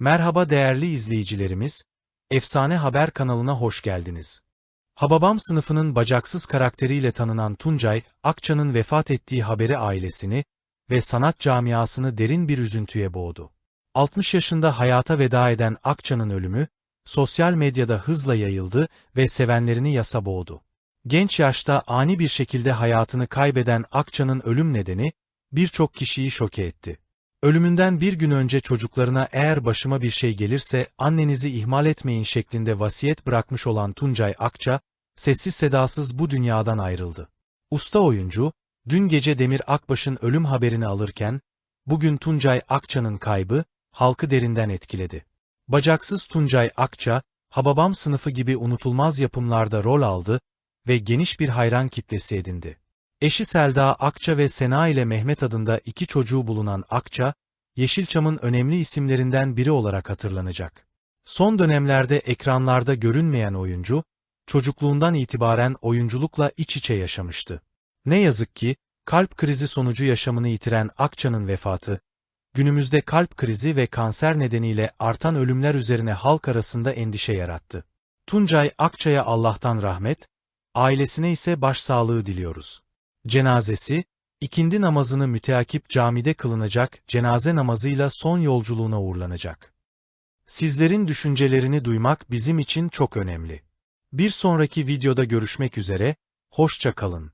Merhaba değerli izleyicilerimiz, Efsane Haber kanalına hoş geldiniz. Hababam sınıfının bacaksız karakteriyle tanınan Tuncay, Akça'nın vefat ettiği haberi ailesini ve sanat camiasını derin bir üzüntüye boğdu. 60 yaşında hayata veda eden Akça'nın ölümü, sosyal medyada hızla yayıldı ve sevenlerini yasa boğdu. Genç yaşta ani bir şekilde hayatını kaybeden Akça'nın ölüm nedeni, birçok kişiyi şoke etti. Ölümünden bir gün önce çocuklarına eğer başıma bir şey gelirse annenizi ihmal etmeyin şeklinde vasiyet bırakmış olan Tuncay Akça, sessiz sedasız bu dünyadan ayrıldı. Usta oyuncu, dün gece Demir Akbaş'ın ölüm haberini alırken, bugün Tuncay Akça'nın kaybı, halkı derinden etkiledi. Bacaksız Tuncay Akça, Hababam sınıfı gibi unutulmaz yapımlarda rol aldı ve geniş bir hayran kitlesi edindi. Eşi Selda Akça ve Sena ile Mehmet adında iki çocuğu bulunan Akça, Yeşilçam'ın önemli isimlerinden biri olarak hatırlanacak. Son dönemlerde ekranlarda görünmeyen oyuncu, çocukluğundan itibaren oyunculukla iç içe yaşamıştı. Ne yazık ki, kalp krizi sonucu yaşamını yitiren Akça'nın vefatı, günümüzde kalp krizi ve kanser nedeniyle artan ölümler üzerine halk arasında endişe yarattı. Tuncay Akça'ya Allah'tan rahmet, ailesine ise başsağlığı diliyoruz. Cenazesi, ikindi namazını müteakip camide kılınacak cenaze namazıyla son yolculuğuna uğurlanacak. Sizlerin düşüncelerini duymak bizim için çok önemli. Bir sonraki videoda görüşmek üzere, hoşça kalın.